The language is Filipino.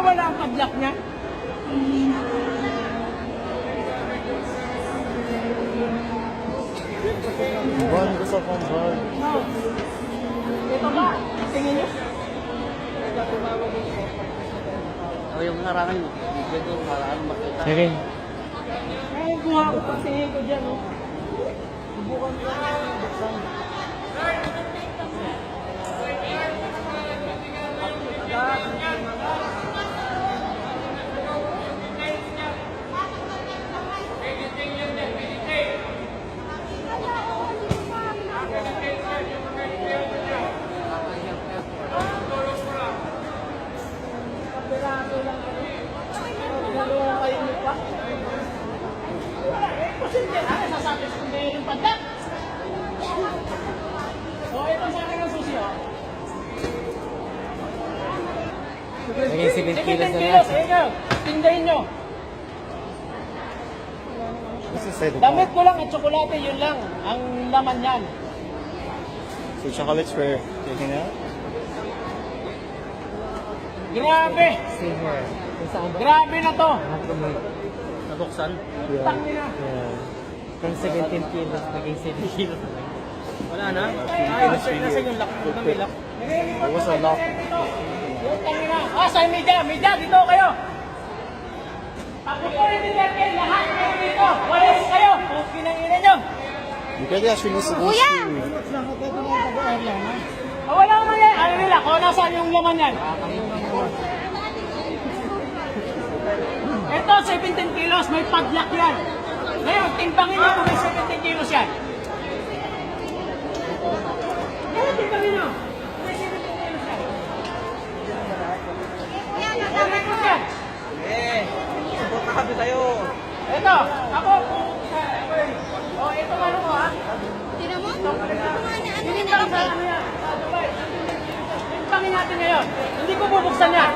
mawawala ang padlock niya? Buwan ko sa pambuhan. No. Ito ba? Tingin niyo? O yung harangan mo. Bigyan doon para ano makita. Sige. Ay, kuha ko pa tingin ko dyan, oh. Subukan ko na buksan. Kapiraso lang kami. Dalawa kayo niyo pa. Wala posible na. Nasasabi ko yung pandak. So, ito sa akin ang susi, oh. Naging 7 kilos na 17 yan. kilos, ayun nyo. Tindahin nyo. This is Damit ko lang at tsokolate, yun lang. Ang laman yan. So chocolates for taking out? Grabe! Same ba? Grabe na to! Nabuksan. Yeah. Yeah. From 17 kilos, naging 7 kilos. Wala na. Ay, nasa, nasa yung lock. Ito may lock. It was a lock. Ah, sa media, media, dito kayo! Ako po rin ni Derkel, lahat kayo dito! Walis kayo! Pinangina nyo! You guys actually need to go Kuya! Ah, wala naman yan. Ano nila, kung nasaan yung laman yan. Ito, 17 kilos, may padlock yan. Ngayon, timbangin nyo kung may 17 kilos yan. Ngayon, timbangin nyo. May 17 kilos yan. May yan. Eh, support na kami sa'yo. Ito, ako. Oh, ito ano mo ha. Tira mo? Timbangin natin ngayon. Hindi ko bubuksan yan.